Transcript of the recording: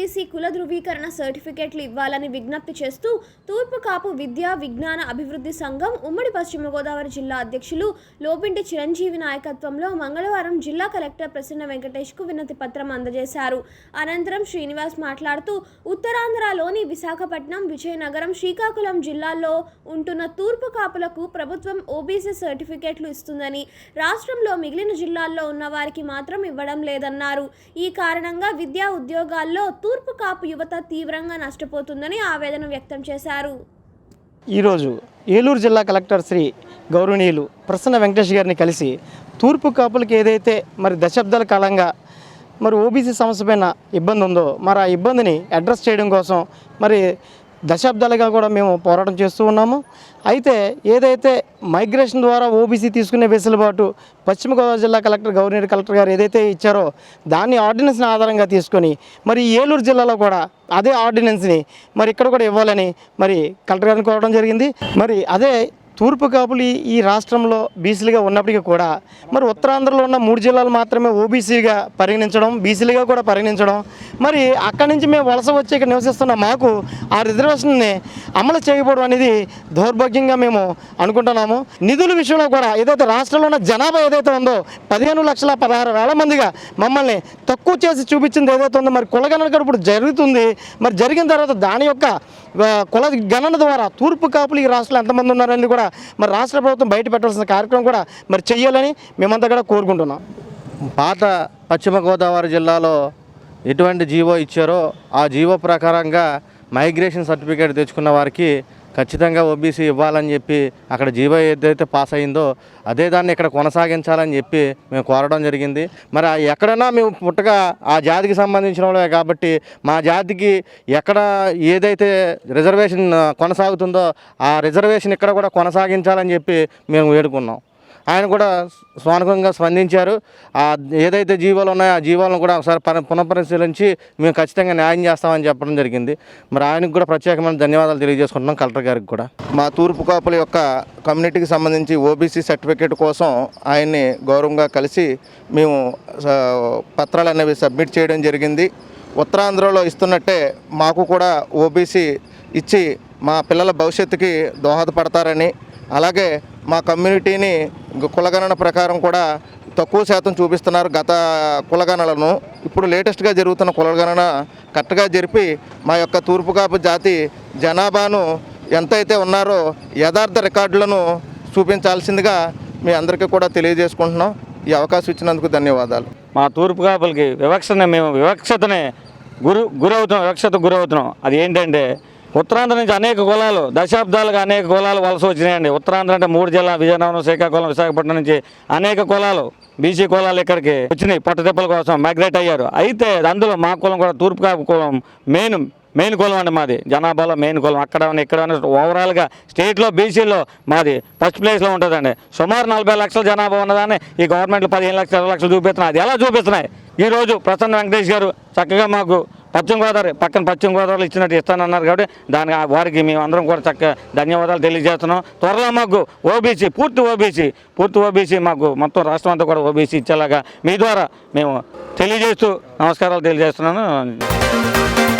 OBC కుల ధృవీకరణ సర్టిఫికెట్లు ఇవ్వాలని విజ్ఞప్తి చేస్తూ తూర్పు కాపు విద్యా విజ్ఞాన అభివృద్ధి సంఘం ఉమ్మడి పశ్చిమ గోదావరి జిల్లా అధ్యక్షులు లోపింటి చిరంజీవి నాయకత్వంలో మంగళవారం జిల్లా కలెక్టర్ ప్రసన్న వెంకటేష్కు వినతి పత్రం అందజేశారు. అనంతరం శ్రీనివాస్ మాట్లాడుతూ ఉత్తరాంధ్రలోని విశాఖపట్నం విజయనగరం శ్రీకాకుళం జిల్లాల్లో ఉంటున్న తూర్పు కాపులకు ప్రభుత్వం ఓబీసీ సర్టిఫికెట్లు ఇస్తుందని రాష్ట్రంలో మిగిలిన జిల్లాల్లో ఉన్న వారికి మాత్రం ఇవ్వడం లేదన్నారు. ఈ కారణంగా విద్యా ఉద్యోగాల్లో తూర్పు కాపు యువత తీవ్రంగా నష్టపోతుందని ఆవేదన వ్యక్తం చేశారు. ఈరోజు ఏలూరు జిల్లా కలెక్టర్ శ్రీ గౌరవనీయులు ప్రసన్న వెంకటేష్ గారిని కలిసి తూర్పు కాపులకు ఏదైతే మరి దశాబ్దాల కాలంగా మరి ఓబీసీ సమస్య పైన ఇబ్బంది ఉందో మరి ఆ ఇబ్బందిని అడ్రస్ చేయడం కోసం మరి దశాబ్దాలుగా కూడా మేము పోరాటం చేస్తూ ఉన్నాము. అయితే ఏదైతే మైగ్రేషన్ ద్వారా ఓబీసీ తీసుకునే వెసులుబాటు పశ్చిమ గోదావరి జిల్లా కలెక్టర్ గవర్నర్ కలెక్టర్ గారు ఏదైతే ఇచ్చారో దాన్ని ఆర్డినెన్స్ని ఆధారంగా తీసుకొని మరి ఏలూరు జిల్లాలో కూడా అదే ఆర్డినెన్స్ని మరి ఇక్కడ కూడా ఇవ్వాలని మరి కలెక్టర్ గారిని కోరడం జరిగింది. మరి అదే తూర్పు కాపులు ఈ- రాష్ట్రంలో బీసీలుగా ఉన్నప్పటికీ కూడా మరి ఉత్తరాంధ్రలో ఉన్న మూడు జిల్లాలు మాత్రమే ఓబీసీగా పరిగణించడం బీసీలుగా కూడా పరిగణించడం. మరి అక్కడి నుంచి మేము వలస వచ్చి ఇక్కడ నివసిస్తున్న మాకు ఆ రిజర్వేషన్ని అమలు చేయకపోవడం అనేది దౌర్భాగ్యంగా మేము అనుకుంటున్నాము. నిధుల విషయంలో కూడా ఏదైతే రాష్ట్రంలో ఉన్న జనాభా ఏదైతే ఉందో పదిహేను లక్షల పదహారు వేల మందిగా మమ్మల్ని తక్కువ చేసి చూపించింది ఏదైతే ఉందో మరి కులగణన కూడా ఇప్పుడు జరుగుతుంది. మరి జరిగిన తర్వాత దాని యొక్క కుల గణన ద్వారా తూర్పు కాపులు ఈ రాష్ట్రంలో ఎంతమంది ఉన్నారని కూడా మరి రాష్ట్ర ప్రభుత్వం బయట పెట్టాల్సిన కార్యక్రమం కూడా మరి చెయ్యాలని మేమంతా కూడా కోరుకుంటున్నాం. పాత పశ్చిమ గోదావరి జిల్లాలో ఎటువంటి జీవో ఇచ్చారో ఆ జీవో ప్రకారంగా మైగ్రేషన్ సర్టిఫికేట్ తెచ్చుకున్న వారికి ఖచ్చితంగా ఓబీసీ ఇవ్వాలని చెప్పి అక్కడ జీవో ఏదైతే పాస్ అయిందో అదే దాన్ని ఇక్కడ కొనసాగించాలని చెప్పి మేము కోరడం జరిగింది. మరి ఎక్కడైనా మేము పుట్టగా ఆ జాతికి సంబంధించిన వాళ్ళే కాబట్టి మా జాతికి ఎక్కడ ఏదైతే రిజర్వేషన్ కొనసాగుతుందో ఆ రిజర్వేషన్ ఇక్కడ కూడా కొనసాగించాలని చెప్పి మేము వేడుకున్నాం. ఆయన కూడా స్వానుకంగా స్పందించారు. ఆ ఏదైతే జీవాలు ఉన్నాయో ఆ జీవాలను కూడా ఒకసారి పరి- పునఃపరిశీలించి మేము ఖచ్చితంగా న్యాయం చేస్తామని చెప్పడం జరిగింది. మరి ఆయనకు కూడా ప్రత్యేకమైన ధన్యవాదాలు తెలియజేసుకుంటున్నాం కలెక్టర్ గారికి కూడా. మా తూర్పు కాపుల యొక్క కమ్యూనిటీకి సంబంధించి ఓబీసీ సర్టిఫికేట్ కోసం ఆయన్ని గౌరవంగా కలిసి మేము పత్రాలు అనేవి సబ్మిట్ చేయడం జరిగింది. ఉత్తరాంధ్రలో ఇస్తున్నట్టే మాకు కూడా ఓబీసీ ఇచ్చి మా పిల్లల భవిష్యత్తుకి దోహదపడతారని అలాగే మా కమ్యూనిటీని కులగణన ప్రకారం కూడా తక్కువ శాతం చూపిస్తున్నారు గత కులగణనలను. ఇప్పుడు లేటెస్ట్గా జరుగుతున్న కులగణన కరెక్ట్గా జరిపి మా యొక్క తూర్పుకాపు జాతి జనాభాను ఎంతైతే ఉన్నారో యథార్థ రికార్డులను చూపించాల్సిందిగా మీ అందరికీ కూడా తెలియజేసుకుంటున్నాం. ఈ అవకాశం ఇచ్చినందుకు ధన్యవాదాలు. మా తూర్పు కాపులకి మేము వివక్షతనే గురు గురవుతున్నాం వివక్షత గురవుతున్నాం. అది ఏంటంటే ఉత్తరాంధ్ర నుంచి అనేక కులాలు దశాబ్దాలుగా అనేక కులాలు వలస వచ్చినాయండి. ఉత్తరాంధ్ర అంటే మూడు జిల్లా విజయనగరం శ్రీకాకుళం విశాఖపట్నం నుంచి అనేక కులాలు బీసీ కులాలు ఇక్కడికి వచ్చినాయి. పట్టుదెబ్బల కోసం మైగ్రేట్ అయ్యారు. అయితే అందులో మా కులం కూడా తూర్పు కులం మెయిన్ మెయిన్ కులం అండి మాది. జనాభాలో మెయిన్ కులం. అక్కడ ఉన్న ఇక్కడ ఉన్న ఓవరాల్గా స్టేట్లో బీసీలో మాది ఫస్ట్ ప్లేస్లో ఉంటుందండి. సుమారు నలభై లక్షల జనాభా ఉన్నదాన్ని ఈ గవర్నమెంట్లు పదిహేను లక్షల ఇరవై లక్షలు చూపిస్తున్నాయి. అది ఎలా చూపిస్తున్నాయి? ఈరోజు ప్రసన్న వెంకటేష్ గారు చక్కగా మాకు పశ్చిమ గోదావరి పక్కన పశ్చిమ గోదావరిలో ఇచ్చినట్టు ఇస్తానన్నారు కాబట్టి దాని ఆ వారికి మేము అందరం కూడా చక్కగా ధన్యవాదాలు తెలియజేస్తున్నాం. త్వరలో మాకు ఓబీసీ పూర్తి ఓబీసీ పూర్తి ఓబీసీ మాకు మొత్తం రాష్ట్రం అంతా కూడా ఓబీసీ ఇచ్చేలాగా మీ ద్వారా మేము తెలియజేస్తూ నమస్కారాలు తెలియజేస్తున్నాను.